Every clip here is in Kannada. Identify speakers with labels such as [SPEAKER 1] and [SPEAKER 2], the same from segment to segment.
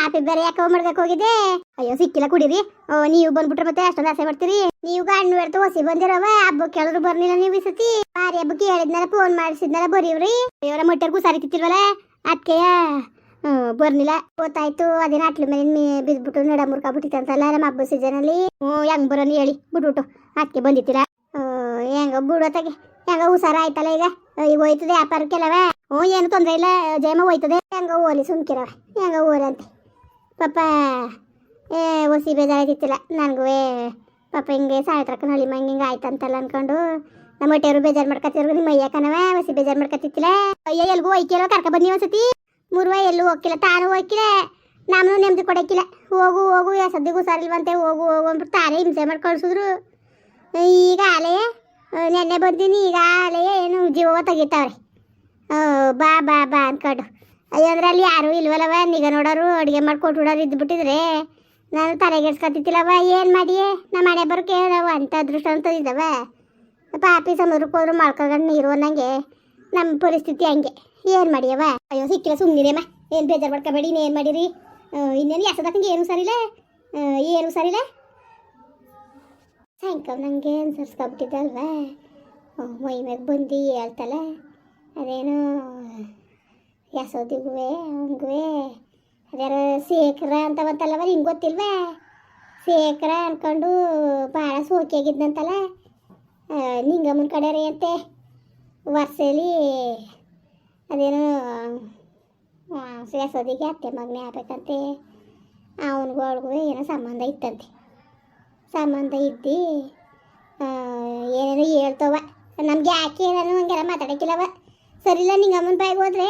[SPEAKER 1] ಕಾಪಿ ಬೇರೆ ಯಾಕೆ ಮಾಡ್ಬೇಕು ಹೋಗಿದ್ದೆ. ಅಯ್ಯೋ ಸಿಕ್ಕಿಲ್ಲ ಕುಡೀರಿ. ಓ, ನೀವು ಬಂದ್ಬಿಟ್ರೆ ಮತ್ತೆ ಅಷ್ಟೊಂದು ಆಸೆ ಮಾಡ್ತೀರಿ? ನೀವು ಗಂಡು ಬೇಡ್ತು ಹೊಸಿ ಬಂದಿರವ ಹಬ್ಬ ಕೇಳಿದ್ರು ಬರ್ಲಿಲ್ಲ ನೀವು ಈ ಸತಿ? ಬಾರಿ ಹಬ್ಬಕ್ಕೆ ಕೇಳಿದ್ನಲ್ಲ ಫೋನ್ ಮಾಡಿಸಿದ್ನಲ್ಲ ಬರೀವ್ರಿ ಅಯ್ಯೋರ ಮಟ್ಟರ್ಗೂ ಸಾರಿ ತಿತ್ತಿಲ್ವಲ್ಲ ಅದಕ್ಕೆಯ ಬರ್ಲಿಲ್ಲ. ಗೊತ್ತಾಯ್ತು ಅದೇನ ಅಟ್ಲ ಮೇಲೆ ಬಿದ್ಬಿಟ್ಟು ನಡ ಮುರ್ಕಾಬಿಟ್ಟಿತ್ತಂತಲ್ಲ ನಮ್ಮ ಹಬ್ಬ ಸೀಸನಲ್ಲಿ ಹ್ಞೂ ಹೆಂಗ್ ಬರೋನು ಹೇಳಿ ಬಿಟ್ಬಿಟ್ಟು ಅದಕ್ಕೆ ಬಂದಿತ್ತಿಲ್ಲ ಹೆಂಗ ಬಿಡೋತಾಗೆ ಹೆಂಗ ಹುಷಾರ ಆಯ್ತಲ್ಲ ಈಗ? ಈಗ ಹೋಯ್ತದೆ ವ್ಯಾಪಾರಕ್ಕೆಲ್ಲವ? ಹ್ಞೂ ಏನು ತೊಂದರೆ ಇಲ್ಲ ಜಯಮ ಹೋಯ್ತದೆ. ಹೆಂಗ ಓಲಿ ಸುಮ್ಕಿರವ ಹೆಂಗ ಓಲಂತೆ ಪಾಪ, ಏ, ಒಸಿ ಬೇಜಾರಾಯ್ತಿತ್ತಿಲ್ಲ, ನನಗೂ ಪಾಪ ಹಿಂಗೆ ಸಾಯ್ತ್ರಕ್ಕ ನಳಿ ಮಂಗೆ ಹಿಂಗೆ ಆಯ್ತಂತಲ್ಲ ಅನ್ಕೊಂಡು, ನಮ್ಮ ಹೊಟ್ಟೆಯವರು ಬೇಜಾರು ಮಾಡ್ಕೊತಿದ್ರು ನಿಮ್ಮ ಅಯ್ಯಕ್ಕನವ ಒಸಿ ಬೇಜಾರು ಮಾಡ್ಕೊತಿತ್ತಿಲ್ಲ ಅಯ್ಯ, ಎಲ್ಗೂ ಒಯ್ಕಿಲ್ಲ ಕರ್ಕ ಬನ್ನಿ ಒಂದ್ಸತಿ. ಮೂರುವ ಎಲ್ಲೂ ಹೋಗ್ಕಿಲ್ಲ ತಾನು ಹೋಗಿಲ್ಲ ನಾನು ನೆಮ್ಮದಿ ಕೊಡಕ್ಕಿಲ್ಲ. ಹೋಗು ಹೋಗು, ಯಾ ಸದ್ಯಗೂ ಸರಿಲ್ವಂತೆ ಹೋಗು ಹೋಗು ಅಂದ್ಬಿಟ್ಟು ತಾನೇ ಹಿಂಸೆ ಮಾಡಿ ಈಗ ಆಲೆ ನೆನ್ನೆ ಬಂದೀನಿ, ಈಗ ಆಲೆ, ಏನು ಜೀವ ತೆಗಿತಾವ್ರೆ. ಓ, ಬಾ ಬಾ ಬಾ ಅನ್ಕೊಂಡು ಅಯ್ಯೋ ಅಂದ್ರೆ ಯಾರೂ ಇಲ್ವಲ್ಲವ? ನಿಗ ನೋಡೋರು, ಅಡುಗೆ ಮಾಡಿ ಕೊಟ್ಬಿಡೋರು ಇದ್ಬಿಟ್ಟಿದ್ರೆ ನಾನು ತಲೆಗೆಡ್ಸ್ಕೊತಿತ್ತಿಲ್ಲವ ಏನು ಮಾಡಿಯೇ? ನಮ್ಮ ಮನೆ ಬರೋಕೆ ನಾವು ಅಂತ ಅದೃಷ್ಟ ಅಂತ ಇದ್ದಾವ ಪಾಪಿ ಸಮುದ್ರಕ್ಕೆ ಹೋದ್ರು ಮಾಡ್ಕೊಂಡು ನೀರು ಅನ್ನಂಗೆ. ನಮ್ಮ ಪರಿಸ್ಥಿತಿ ಹಂಗೆ. ಏನು ಮಾಡಿಯವ? ಅಯ್ಯೋ ಸಿಕ್ಕಿಲ್ಲ ಸುಮ್ಮನಿರೇಮ್ಮ ಏನು ಬೇಜಾರು ಮಾಡ್ಕೋಬೇಡಿ ಇನ್ನೇನು ಮಾಡಿರಿ? ಇನ್ನೇನು ಎಸದಕ್ಕಂಗೆ ಏನು ಸರಿಲ್ಲ ಏನು ಸರಿಲ್ಲ ಸಾಯಂಕಾಲ ನನಗೆ ಅನ್ಸರ್ಸ್ಕೊಬಿಟ್ಟಿದ್ದೆ ಅಲ್ವಾ ಮೈ ಮ್ಯಾಗ ಬಂದು ಹೇಳ್ತಲ್ಲ ಅದೇನು ಯಸೋದಿಗೂ ಅವನಿಗೂ ಅದ್ಯಾರ ಶೇಖರ ಅಂತ ಬಂತಲ್ಲವ ಹಿಂಗೆ ಗೊತ್ತಿಲ್ವಾ? ಶೇಖರ ಅನ್ಕೊಂಡು ಭಾಳ ಸೋಕಿಯಾಗಿದ್ದಂತಲ್ಲ ನಿಂಗಮ್ಮನ ಕಡೆ ರೀ ಅಂತೆ, ವರ್ಷಲಿ ಅದೇನು ಯಸೋದಿಗೆ ಅತ್ತೆ ಮಗನೇ ಆಗ್ಬೇಕಂತೆ, ಅವನಿಗೂ ಏನೋ ಸಂಬಂಧ ಇತ್ತಂತೆ. ಸಂಬಂಧ ಇದ್ದು ಏನೇನೋ ಹೇಳ್ತವ ನಮ್ಗೆ ಯಾಕೆ ನಾನು ಹಂಗೆಲ್ಲ ಮಾತಾಡಕ್ಕಿಲ್ಲವ. ಸರಿಲ್ಲ, ನಿಂಗೆ ಅಮ್ಮನ ಬಾಯಿಗೆ ಹೋದ್ರೆ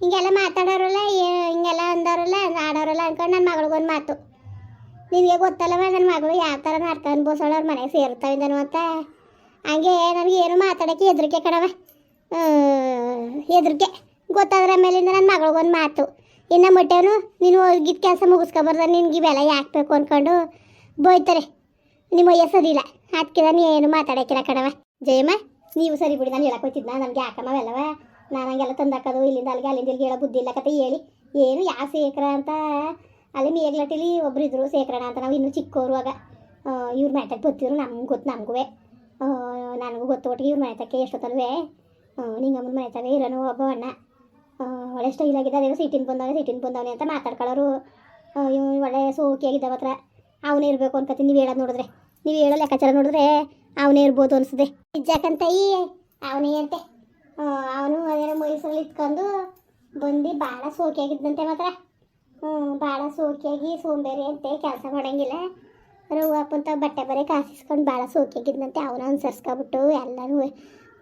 [SPEAKER 1] ಹಿಂಗೆಲ್ಲ ಮಾತಾಡೋರಲ್ಲ ಹಿಂಗೆಲ್ಲ ಅಂದವರಲ್ಲ ಆಡೋರಲ್ಲ ಅನ್ಕೊಂಡು ನನ್ನ ಮಗಳಿಗೊಂದು ಮಾತು. ನಿಮಗೆ ಗೊತ್ತಲ್ಲವ ನನ್ನ ಮಗಳು ಯಾವ ಥರ ನಾಟಕ ಅನ್ಬೋಸೋಳವ್ರ ಮನೆಗೆ ಸೇರ್ತಾವಿಂದನು ಅಂತ. ಹಂಗೆ ನನಗೆ ಏನು ಮಾತಾಡೋಕ್ಕೆ ಹೆದರಿಕೆ ಕಣವ ಹೆದರಿಕೆ. ಗೊತ್ತಾದ್ರ ಮೇಲಿಂದ ನನ್ನ ಮಗಳಿಗೊಂದು ಮಾತು. ಇನ್ನು ಮೊಟ್ಟೆನು, ನೀನು ಹೋಗಿದ್ದ ಕೆಲಸ ಮುಗಿಸ್ಕೊಬಾರ್ದ, ನಿನ್ಗೆ ಇವೆಲ್ಲ ಯಾಕೆ ಬೇಕು ಅಂದ್ಕೊಂಡು ಬೋಯ್ತಾರೆ ನಿಮ್ಮ ಇಲ್ಲ. ಅದಕ್ಕೆ ನಾನು ಏನು ಮಾತಾಡೋಕ್ಕಿಲ್ಲ ಕಣವ ಜಯಮ್ಮ, ನೀವು ಸರಿ ಬಿಡಿ, ನಾನು ಹೇಳಕ್ಕೆ ನನಗೆ ಯಾಕಮ್ಮ ಹಂಗೆಲ್ಲ ತಂದಾಕೋದು, ಇಲ್ಲಿಂದ ಅಲ್ಲಿಗೆ ಅಲ್ಲಿಂದ ಇಲ್ಲಿಗೆ ಹೇಳೋ ಬುದ್ಧಿ ಇಲ್ಲ ಕತೆ, ಹೇಳಿ. ಏನು, ಯಾ ಶೇಖರ ಅಂತ, ಅಲ್ಲಿ ಮೇಗ್ಲಟ್ಟಿಲಿ ಒಬ್ರು ಇದ್ರು ಶೇಖರಣ ಅಂತ, ನಾವು ಇನ್ನೂ ಚಿಕ್ಕವರು ಆಗ. ಇವ್ರ ಮ್ಯಾಟಕ್ಕೆ ಬರ್ತಿದ್ರು ನಮ್ಗೆ ಗೊತ್ತು ನಮಗೂ ನನಗೂ ಗೊತ್ತು ಒಟ್ಟಿಗೆ ಇವ್ರ ಮನೆತಕ್ಕೆ ಎಷ್ಟೊತ್ತಲ್ವೇ. ನಿಂಗಮ್ಮನ ಮನೆತಾವೆ ಇರೋನು ಒಬ್ಬ ಅಣ್ಣ. ಒಳ್ಳೆ ಸ್ಟೈಲ್ ಆಗಿದೆ ಅದೇನೋ ಸಿಟಿನ ಬಂದವನೆ ಸಿಟಿನ ಬಂದವನೆ ಅಂತ ಮಾತಾಡ್ಕೊಳ್ಳೋರು. ಇವ್ ಒಳ್ಳೆ ಸೋಕಿಯಾಗಿದ್ದಾವ ಹತ್ರ. ಅವನೇ ಇರಬೇಕು ಅನ್ಕತ್ತಿ ನೀವು ಹೇಳೋದು ನೋಡಿದ್ರೆ. ನೀವು ಹೇಳೋ ಲೆಕ್ಕಾಚಾರ ನೋಡಿದ್ರೆ ಅವನೇ ಇರ್ಬೋದು ಅನಿಸ್ತದೆ ಈ ಅವನೇ ಅಂತೆ. ಅವನು ಅದೇನೋ ಮೈಸೂರಲ್ಲಿ ಇಟ್ಕೊಂಡು ಬಂದು ಭಾಳ ಸೋಕಿಯಾಗಿದ್ದಂತೆ ಮಾತ್ರ. ಹ್ಞೂ, ಭಾಳ ಸೋಕಿಯಾಗಿ ಸೋಂಬೇರಿ ಅಂತೆ, ಕೆಲಸ ಮಾಡಂಗಿಲ್ಲ. ಅಪ್ಪಂತ ಬಟ್ಟೆ ಬರೆ ಕಾಸಿಸ್ಕೊಂಡು ಭಾಳ ಸೋಕಿಯಾಗಿದ್ದಂತೆ ಅವನ ಅನುಸರಿಸ್ಕೊಬಿಟ್ಟು ಎಲ್ಲರೂ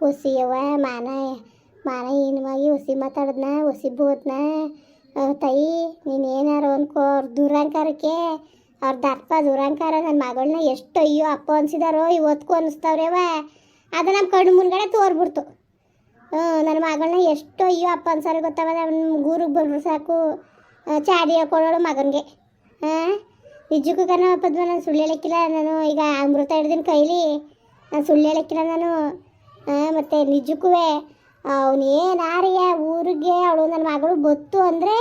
[SPEAKER 1] ಹುಸಿಯವ ಮಾನ ಮಾನ ಏನುವಾಗಿ ಒಸಿ ಮಾತಾಡಿದ್ನ, ಒಸಿ ಬೋದ್ನ ತಾಯಿ ನೀನು ಏನಾರು ಅನ್ಕೋ, ಅವ್ರ ದುರಂಕಾರಕ್ಕೆ, ಅವ್ರ ದಪ್ಪ ದುರಂಕಾರ ನನ್ನ ಮಗಳನ್ನ ಎಷ್ಟು ಅಯ್ಯೋ ಅಪ್ಪ ಅನ್ಸಿದಾರೋ ಇವತ್ತಿಗೂ ಅವ ಅದು ನಮ್ಮ ಕಣ್ಣು ಮುಂದ್ಗಡೆ ತೋರ್ಬಿಡ್ತು. ನನ್ನ ಮಗಳನ್ನ ಎಷ್ಟು ಅಯ್ಯೋ ಅಪ್ಪ ಅನ್ಸಾರ ಗೊತ್ತವ ನಮ್ಮ ಗೂರಿಗೆ ಬಂದ್ರು ಸಾಕು. ಚಾಡಿ ಹಾಕೊಳ್ಳೋಳು ಮಗನಿಗೆ. ಹಾಂ ನಿಜಕ್ಕೂ ಕಣ, ಪದ್ಮ, ನಾನು ಸುಳ್ಳು ಹೇಳಕ್ಕಿಲ್ಲ. ನಾನು ಈಗ ಅಮೃತ ಹಿಡ್ದಿನ ಕೈಲಿ, ನಾನು ಸುಳ್ಳು ಹೇಳಕ್ಕಿಲ್ಲ ನಾನು. ಮತ್ತು ನಿಜಕ್ಕೂ ಅವನು ಏನಾರಿಯ ಊರಿಗೆ ಅವಳು ನನ್ನ ಮಗಳು ಬತ್ತು ಅಂದರೆ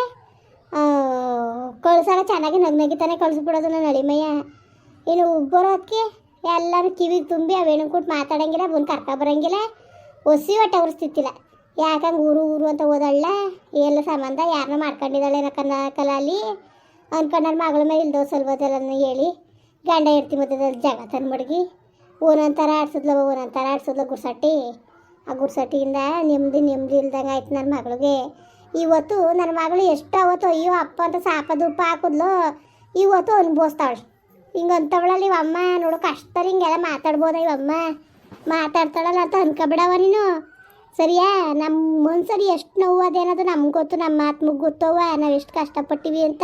[SPEAKER 1] ಕಳ್ಸಾಗ ಚೆನ್ನಾಗಿ ನಗ್ನಗಿತಾನೆ ಕಳಿಸ್ಬಿಡೋದು ನನ್ನ ಅಳಿಮಯ್ಯ. ಇನ್ನು ಬರೋದಕ್ಕೆ ಎಲ್ಲರೂ ಕಿವಿಗೆ ತುಂಬಿ ಅವೇನು ಕೊಟ್ಟು ಮಾತಾಡೋಂಗಿಲ್ಲ, ಬಂದು ಕರ್ಕೊ ಬರಂಗಿಲ್ಲ. ಒಸಿ ಒಟ್ಟ ಯಾಕೆ ಯಾಕಂಗೆ ಊರು ಊರು ಅಂತ ಓದಲ್ಲ ಎಲ್ಲ ಸಂಬಂಧ ಯಾರನ್ನ ಮಾಡ್ಕೊಂಡಿದ್ದಾಳೆ ಕನ್ನ ಕಲಾಲಿ. ನನ್ನ ಮಗಳ ಮೇಲೆ ಇಲ್ದೋ ಸಲ್ಬೋದಲ್ಲ ಹೇಳಿ ಗಂಡ ಇರ್ತಿ ಮತ್ತೆ ಜಾಗ ತಂದು ಮಡಗಿ ಓನಂತರ ಆಡ್ಸಿದ್ಲವ ಥರ ಆಡ್ಸಿದ್ಲ ಗುರ್ಸಟ್ಟಿ ಆ ಗುರ್ಸಟ್ಟಿಯಿಂದ ನೆಮ್ಮದಿ ನೆಮ್ಮದಿ ಇಲ್ದಂಗೆ ಆಯ್ತು ನನ್ನ ಮಗಳಿಗೆ. ಇವತ್ತು ನನ್ನ ಮಗಳು ಎಷ್ಟು ಅವತ್ತು ಅಯ್ಯೋ ಅಪ್ಪ ಅಂತ ಸಾಪ ಉಪ್ಪ ಹಾಕಿದ್ಲು. ಇವತ್ತು ಅನುಭವಿಸ್ತಾವಳೆ ಹಿಂಗೆ ಅಂತವಳಲ್ಲಿ ಇವಮ್ಮ ನೋಡು ಕಷ್ಟ ಹಿಂಗೆಲ್ಲ ಮಾತಾಡ್ಬೋದ ಇವಮ್ಮ ಮಾತಾಡ್ತಾಳಲ್ಲ ಅಂತ ಅನ್ಕೊಬಿಡವ ನೀನು. ಸರಿಯಾ? ನಮ್ಮ ಮನ್ಸರಿ ಎಷ್ಟು ನೋವು ಅದೇನದು ನಮ್ಗೆ ಗೊತ್ತು ನಮ್ಮ ಆತ್ಮಗೆ ಗೊತ್ತವ ನಾವು ಎಷ್ಟು ಕಷ್ಟಪಟ್ಟಿವಿ ಅಂತ.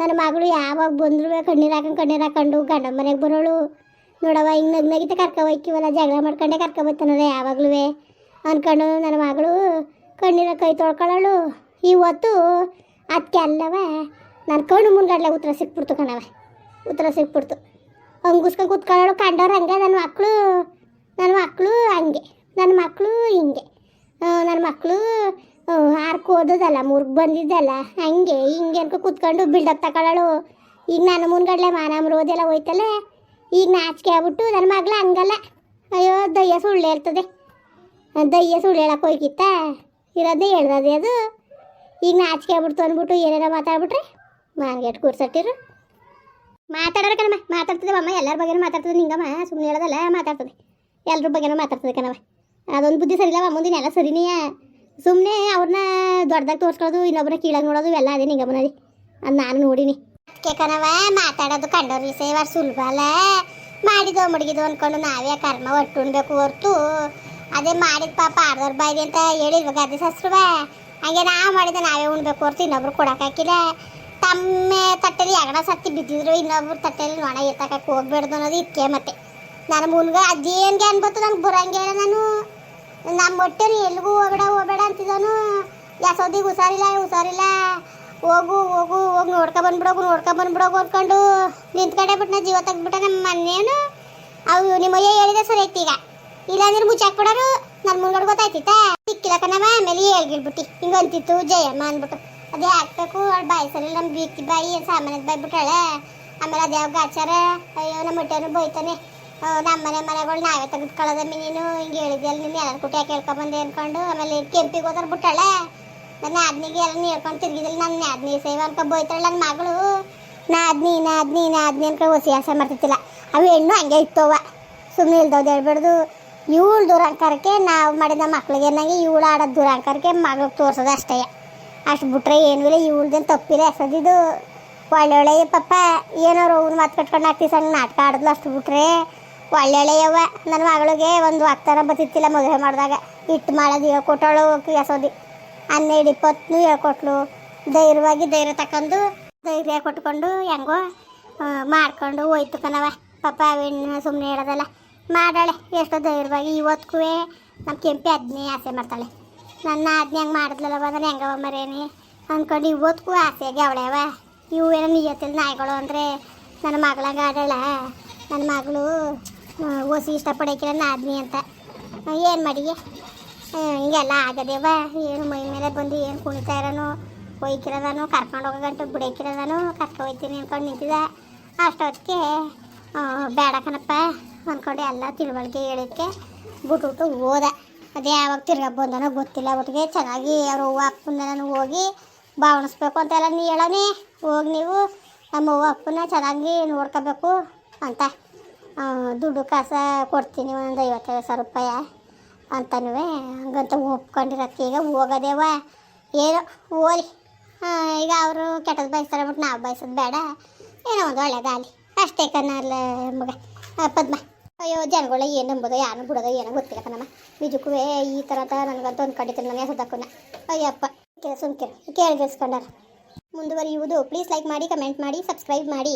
[SPEAKER 1] ನನ್ನ ಮಗಳು ಯಾವಾಗ ಬಂದ್ರು ಕಣ್ಣೀರು ಹಾಕೊಂಡು ಕಣ್ಣೀರು ಹಾಕೊಂಡು ಗಂಡ ಮನೆಗೆ ಬರೋಳು. ನೋಡವ ಹಿಂಗೆ ನಗ್ ನಗಿತ ಕರ್ಕೊ ಜಗಳ ಮಾಡ್ಕೊಂಡೆ ಕರ್ಕೊ ಬರ್ತಾನಲ್ಲ ಯಾವಾಗ್ಲೂ. ಅಂದ್ಕೊಂಡು ನನ್ನ ಮಗಳು ಕಣ್ಣೀರ ಕೈ ತೊಳ್ಕೊಳ್ಳೋಳು ಇವತ್ತು ಅದಕ್ಕೆ ಅಲ್ಲವ ನನ್ನ ಕಣ್ಣು ಮುಂದ್ಗಡ್ಲೆ ಉತ್ತರ ಸಿಕ್ಬಿಡ್ತು ಕಣವ ಉತ್ತರ ಸಿಕ್ಬಿಡ್ತು. ಹಂಗುಸ್ಕೊಂಡು ಕೂತ್ಕೊಳ್ಳೋಳು ಕಂಡವ್ರು ಹಂಗೆ ನನ್ನ ಮಕ್ಕಳು ನನ್ನ ಮಕ್ಕಳು ಹಂಗೆ ನನ್ನ ಮಕ್ಕಳು ಹಿಂಗೆ. ನನ್ನ ಮಕ್ಕಳು ಆರ್ಕ್ ಓದೋದಲ್ಲ ಮುರ್ಗ್ ಬಂದಿದ್ದಲ್ಲ, ಹಂಗೆ, ಹಿಂಗೆ ಅನ್ಕೊ ಕೂತ್ಕೊಂಡು ಬಿಲ್ಡಪ್ ತಗೊಳ್ಳೋಳು ಈಗ ನಾನು ಮುನ್ಗಡ್ಲೆ ಮಾನಮ್ರ ಓದೆಲ್ಲ ಹೋಯ್ತಲ್ಲ, ಈಗ ನಾಚಿಕೆ ಆಗ್ಬಿಟ್ಟು ನನ್ನ ಮಗ್ಳು ಹಂಗಲ್ಲ. ಅಯ್ಯೋ, ದಯ್ಯ ಸುಳ್ಳು ಹೇಳ್ತದೆ. ದಯ್ಯ ಸುಳ್ಳು ಹೇಳಕ್ಕೆ ಹೋಗಿತ್ತ. ಇರೋದೇ ಹೇಳ್ದದೆ ಅದು. ಈಗ ನಾಚಿಕೆ ಆಗ್ಬಿಡ್ತು ಅಂದ್ಬಿಟ್ಟು ಏನೇನೋ ಮಾತಾಡ್ಬಿಟ್ರೆ ಮಾನ್ಗೆಟ್ ಕೂರ್ಸಟ್ಟಿರು ಮಾತಾಡೋರು ಕಣಮ್ಮ ಮಾತಾಡ್ತದೆ ಅಮ್ಮ, ಎಲ್ಲರ ಬಗ್ಗೆನೂ ಮಾತಾಡ್ತದೆ ನಿಂಗಮ್ಮ ಸುಮ್ಮನೆ ಹೇಳೋದಲ್ಲ, ಮಾತಾಡ್ತದೆ. ಎಲ್ಲರ ಬಗ್ಗೆನೂ ಮಾತಾಡ್ತದೆ ಕಣವ. ಅದೊಂದು ಬುದ್ಧಿ ಸರಿ ಇಲ್ಲ ಮುಂದಿನ ಎಲ್ಲ ಸರಿನೇ. ಸುಮ್ಮನೆ ಅವ್ರನ್ನ ದೊಡ್ಡದಾಗಿ ತೋರಿಸ್ಕೊಳ್ಳೋದು ಇನ್ನೊಬ್ಬರ ಕೀಳಾಗಿ ನೋಡೋದು, ಎಲ್ಲ ಅದೇ ನಿಂಗಮ್ಮನದಿ ಅದು. ನಾನು ನೋಡಿನಿ. ಅದಕ್ಕೆ ಕಣವ, ಮಾತಾಡೋದು ಕಂಡವ್ರ ವಿಷಯ ಸುಲಭ ಅಲ್ಲ. ಮಾಡಿದೋ ಮಡಗಿದೋ ಅನ್ಕೊಂಡು ನಾವೇ ಕರ್ಮ ಒಟ್ಟು ಉಣ್ಬೇಕು ಹೊರ್ತು. ಅದೇ ಮಾಡಿದ ಪಾಪ ಆಡ್ದವ್ರ ಬಾಯ್ದೆ ಅಂತ ಹೇಳಿಲ್ವ ಗಾದೆ ಸಸ್ರುವ. ಹಂಗೆ ನಾವು ಮಾಡಿದ ನಾವೇ ಉಣ್ಬೇಕು ಹೊರ್ತು, ಇನ್ನೊಬ್ರು ಕೊಡೋಕ್ಕಾಕಿಲ್ಲ ತಮ್ಮ ತಟ್ಟೆಲಿ ಎಗಡ ಸತ್ತಿ ಬಿದ್ದಿದ್ರು, ಇನ್ನೊಬ್ರು ತಟ್ಟೆಲಿ ನೊಣ ಎತ್ತಕ್ಕೆ ಹೋಗ್ಬೇಡ್ದು ಅನ್ನೋದು ಇದಕ್ಕೆ ಮತ್ತೆ. ನಾನು ಮುನ್ಗ ಅದೇನ್ಗೆ ಅನ್ಬೋದು ನಂಗೆ ಬರಂಗೆ ನಾನು. ನಮ್ಮ ಹೊಟ್ಟೆಲಿ ಎಲ್ಗೂ ಹೋಗ್ಬೇಡ ಹೋಗ್ಬೇಡ ಅಂತಿದ್ದಾನು ಯಾಸೋದಿಗೆ ಹುಷಾರಿಲ್ಲ ಹುಷಾರಿಲ್ಲ. ಹೋಗು ಹೋಗು, ಹೋಗಿ ನೋಡ್ಕೊ ಬಂದ್ಬಿಡೋಗು ನೋಡ್ಕೊ ಬಂದ್ಬಿಡೋಗು ಅಂದ್ಕೊಂಡು ನಿಂತ್ಕೊಂಡೆ ಬಿಟ್ಟು ನಾ ಜೀವ ತೆಗ್ದುಬಿಟ್ಟ ನಮ್ಮ ಮನೇನು ಅವು ನಿಮ್ಮಯ್ಯ ಹೇಳಿದೆ ಸರಿ ಐತಿ ಈಗ. ಇಲ್ಲಾಂದ್ರೆ ಮುಚ್ಚಾಕ್ಬಿಡೋರು ನನ್ನ ಮುಂಗಡ್ ಗೊತ್ತಾಯ್ತಿತ್ತ? ಸಿಕ್ಕಿಲ್ಲ ಕಣವ ಆಮೇಲೆ ಹೇಳ್ಗಿಡ್ಬಿಟ್ಟು ಹಿಂಗಂತಿತ್ತು ಜಯಮ್ಮ ಅಂದ್ಬಿಟ್ಟು. ಅದೇ ಹಾಕ್ಬೇಕು. ಅವಳು ಬಾಯಿಸಲ್ಲ ನಮ್ಮ ಬೀಕಿ ಬಾಯಿ ಸಾಮಾನ್ಯದ ಬಾಯಿ ಬಿಟ್ಟಾಳೆ? ಆಮೇಲೆ ಅದ್ಯಾವ ಗಾಚಾರ ಅಯ್ಯೋ ನಮ್ಮ ಹೊಟ್ಟೆನು ಬೈತಾನೆ ಆ, ನಮ್ಮ ಮನೆ ಮನೆಗಳು ನಾವೇ ತೆಗೆದುಕೊಳ್ಳೋದಮ್ಮಿ ನೀನು ಹಿಂಗೆ ಹೇಳಿದ್ಯಲ್ಲ ನೀನು ಎಲ್ಲರ ಕುಟಿ ಯಾಕೆ ಹೇಳ್ಕೊಂಬಂದೆ ಅನ್ಕೊಂಡು ಆಮೇಲೆ ಕೆಂಪಿಗೆ ಹೋದ್ರೆ ಬಿಟ್ಟಾಳೆ. ನನ್ನ ಆದ್ನಿಗೆ ಎಲ್ಲ ನೀರ್ಕೊಂಡು ತಿರುಗಿದಿಲ್ಲ ನನ್ನ ಆದ್ನಿ ಸೇವೆ ಅನ್ಕೊ ಬೈತಾಳೆ ನನ್ನ ಮಗಳು. ನಾ ಆದ್ನಿ ನಾ ಆದ್ನಿ ನಾ ಆದ್ನಿ ಅನ್ಕೊಂಡು ಹೊಸಿ ಆಸೆ ಮಾಡ್ತಿತ್ತಿಲ್ಲ ಅವು ಹೆಣ್ಣು ಹಂಗೆ ಇತ್ತವ. ಸುಮ್ಮನೆ ಇಲ್ದವ್ದು ಹೇಳ್ಬಿಡ್ದು ಇವಳು ದುರಂಕಾರಕ್ಕೆ ನಾವು ಮಾಡಿದ ಮಕ್ಳಿಗೆ ಏನಂಗೆ ಇವಳು ಆಡೋದು ದುರಂಕಾರಕ್ಕೆ ಮಗಳಿಗೆ ತೋರ್ಸೋದು ಅಷ್ಟೇ. ಅಷ್ಟು ಬಿಟ್ರೆ ಏನು ಇಲ್ಲ ಇವಳ್ದೇನು ತಪ್ಪಿಲ್ಲ. ಎಸದಿದ್ದು ಒಳ್ಳೊಳ್ಳೆ ಪಪ್ಪ, ಏನಾರು ಅವ್ನು ಮಾತು ಕಟ್ಕೊಂಡು ಹಾಕ್ತಿ ಸಣ್ಣ ನಾಟಕ ಆಡಿದ್ಲು ಅಷ್ಟು ಬಿಟ್ರೆ ಒಳ್ಳೊಳ್ಳೆಯವ ನನ್ನ ಮಗಳಿಗೆ ಒಂದು ಹತ್ತರ ಬತ್ತಿತ್ತಿಲ್ಲ ಮದುವೆ ಮಾಡಿದಾಗ. ಇಟ್ಟು ಮಾಡೋದು ಹೇಳ್ಕೊಟ್ಟಳು ಎಸೋದಿ ಹನ್ನೆರಡು ಇಪ್ಪತ್ತು ಹೇಳ್ಕೊಟ್ಲು. ಧೈರ್ಯವಾಗಿ ಧೈರ್ಯ ತಕೊಂಡು ಧೈರ್ಯ ಕೊಟ್ಕೊಂಡು ಹೆಂಗೋ ಮಾಡ್ಕೊಂಡು ಹೋಯ್ತು ಕಣವ ಪಾಪ ಅವೇನು ಸುಮ್ಮನೆ ಹೇಳೋದಲ್ಲ. ಮಾಡಾಳೆ, ಎಷ್ಟೋ ಧೈರ್ಯವಾಗಿ ಇವತ್ತಿಗೂ ನಮ್ಮ ಕೆಂಪಿ ಅದನ್ನೇ ಆಸೆ ಮಾಡ್ತಾಳೆ. ನನ್ನ ಹೆಂಗೆ ಮಾಡಿದ್ಲಲ್ಲ ಬಂದ್ರೆ ಹೆಂಗವ ಮರೇನಿ ಅಂದ್ಕೊಂಡು ಇವತ್ತಿಗೂ ಆಸೆಯಾಗಿ ಅವಳೇವ. ಇವು ಏನೋ ನಿಯತ್ತಿಲ್ಲ ನಾಯಿಗಳು ಅಂದರೆ ನನ್ನ ಮಗಳಂಗೆ ಆಡಳ ನನ್ನ ಮಗಳು ಓಸಿ ಇಷ್ಟಪಡೋಕಿಲ್ಲ ನಾದ್ನಿ ಅಂತ. ಏನು ಮಾಡಿಗೆ? ಹಿಂಗೆಲ್ಲ ಆಗದೇವ. ಏನು ಮೈ ಮೇಲೆ ಬಂದು ಏನು ಕುಣಿತಾ ಇರೋನು, ಒಯ್ಕಿರೋದಾನು, ಕರ್ಕೊಂಡು ಹೋಗೋ ಗಂಟು ಬಿಡೋಕಿರೋದಾನು ಕರ್ಕೊ ಹೋಯ್ತೀನಿ ಅಂದ್ಕೊಂಡು ನಿಂತಿದ್ದ. ಅಷ್ಟೊತ್ತಿಗೆ ಬೇಡ ಕಣಪ್ಪ ಅಂದ್ಕೊಂಡು ಎಲ್ಲ ತಿಳುವಳಿಕೆ ಹೇಳೋಕ್ಕೆ ಬಿಟ್ಬಿಟ್ಟು ಹೋದ. ಅದೇ ಯಾವಾಗ ತಿರ್ಗಾ ಬಂದನೋ ಗೊತ್ತಿಲ್ಲ, ಒಟ್ಟಿಗೆ ಚೆನ್ನಾಗಿ ಅವ್ರ ಅವ್ವ ಅಪ್ಪನ ಹೋಗಿ ಭಾವಣಿಸ್ಬೇಕು ಅಂತೆಲ್ಲ ನೀ ಹೇಳೋನಿ. ಹೋಗಿ ನೀವು ನಮ್ಮ ಅವ್ವ ಅಪ್ಪನ ಚೆನ್ನಾಗಿ ನೋಡ್ಕೋಬೇಕು ಅಂತ. ದುಡ್ಡು ಕಾಸ ಕೊಡ್ತೀನಿ ಒಂದು ಐವತ್ತೈದು ಸಾವಿರ ರೂಪಾಯಿ ಅಂತನೂ ಹಂಗಂತ ಒಪ್ಕೊಂಡಿರತ್ತೆ ಈಗ ಹೋಗೋದೇವ. ಏನೋ ಓಲಿ ಈಗ ಅವರು ಕೆಟ್ಟದ್ದು ಬಯಸ್ತಾರೆ ಬಿಟ್ಟು ನಾವು ಬಯಸೋದು ಬೇಡ. ಏನೋ ಒಂದು ಒಳ್ಳೇದಾಗಲಿ ಅಷ್ಟೇ ಕನ್ನಲ್ಲ ಮಗ. ಪದ್ಮ. ಅಯ್ಯೋ, ಜನಗಳ ಏನು ನಂಬೋದೋ? ಯಾರು ಬಿಡೋದೋ ಏನೋ ಗೊತ್ತಿಲ್ಲ ಕಣಮ್ಮ. ನಿಜಕ್ಕೂ ಈ ಥರದ ನನಗಂತೂ ಒಂದು ಕಡಿತೀನಿ ನನಗೆ ಸದಕ್ಕೂನ ಅಯ್ಯಪ್ಪ ಸುಮ್ಕಿರು ಕೇಳಿಸ್ಕೊಂಡಾರ. ಮುಂದುವರಿಯುವುದು. ಪ್ಲೀಸ್ ಲೈಕ್ ಮಾಡಿ ಕಮೆಂಟ್ ಮಾಡಿ ಸಬ್ಸ್ಕ್ರೈಬ್ ಮಾಡಿ.